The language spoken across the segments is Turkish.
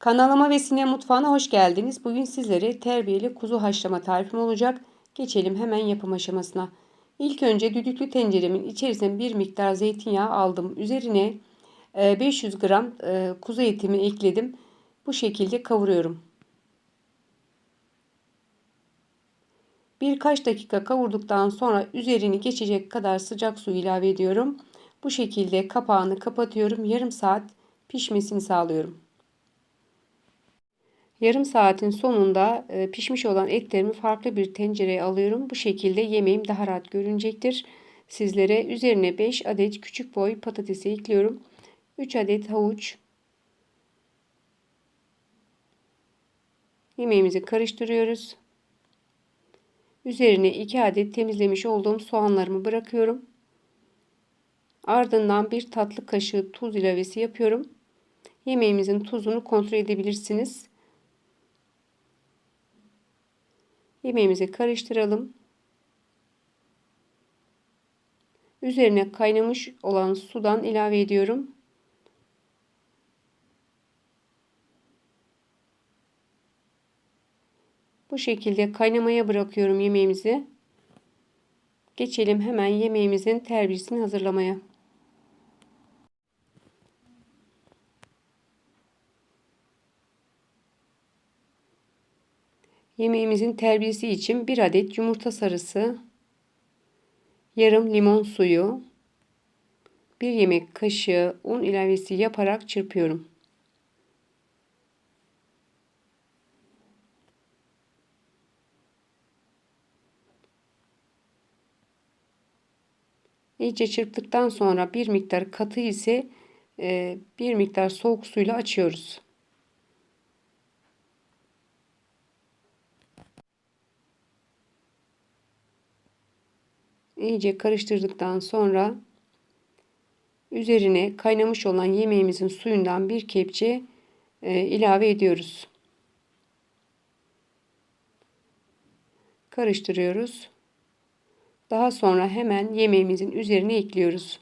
Kanalıma ve Sine Mutfağı'na hoş geldiniz. Bugün sizlere terbiyeli kuzu haşlama tarifim olacak. Geçelim hemen yapım aşamasına. İlk önce düdüklü tenceremin içerisine bir miktar zeytinyağı aldım. Üzerine 500 e, gram e, kuzu etimi ekledim. Bu şekilde kavuruyorum. Birkaç dakika kavurduktan sonra üzerini geçecek kadar sıcak su ilave ediyorum. Bu şekilde kapağını kapatıyorum. Yarım saat pişmesini sağlıyorum. Yarım saatin sonunda e, pişmiş olan etlerimi farklı bir tencereye alıyorum. Bu şekilde yemeğim daha rahat görünecektir. Sizlere üzerine 5 adet küçük boy patatesi ekliyorum. 3 adet havuç. Yemeğimizi karıştırıyoruz. Üzerine 2 adet temizlemiş olduğum soğanlarımı bırakıyorum. Ardından bir tatlı kaşığı tuz ilavesi yapıyorum. Yemeğimizin tuzunu kontrol edebilirsiniz. Yemeğimizi karıştıralım. Üzerine kaynamış olan sudan ilave ediyorum. Bu şekilde kaynamaya bırakıyorum yemeğimizi. Geçelim hemen yemeğimizin terbiyesini hazırlamaya. Yemeğimizin terbiyesi için bir adet yumurta sarısı, yarım limon suyu, bir yemek kaşığı un ilavesi yaparak çırpıyorum. İyice çırptıktan sonra bir miktar katı ise e, bir miktar soğuk suyla açıyoruz. İyice karıştırdıktan sonra üzerine kaynamış olan yemeğimizin suyundan bir kepçe e, ilave ediyoruz. Karıştırıyoruz. Daha sonra hemen yemeğimizin üzerine ekliyoruz.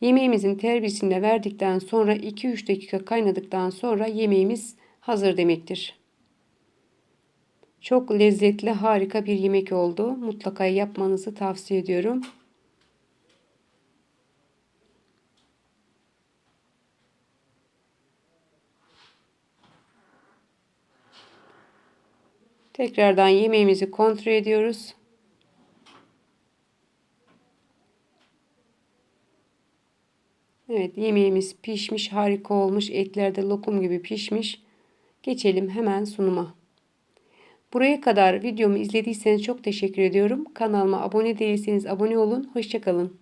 Yemeğimizin terbiyesini verdikten sonra 2-3 dakika kaynadıktan sonra yemeğimiz hazır demektir. Çok lezzetli, harika bir yemek oldu. Mutlaka yapmanızı tavsiye ediyorum. Tekrardan yemeğimizi kontrol ediyoruz. Evet yemeğimiz pişmiş harika olmuş. Etler de lokum gibi pişmiş. Geçelim hemen sunuma. Buraya kadar videomu izlediyseniz çok teşekkür ediyorum. Kanalıma abone değilseniz abone olun. Hoşçakalın.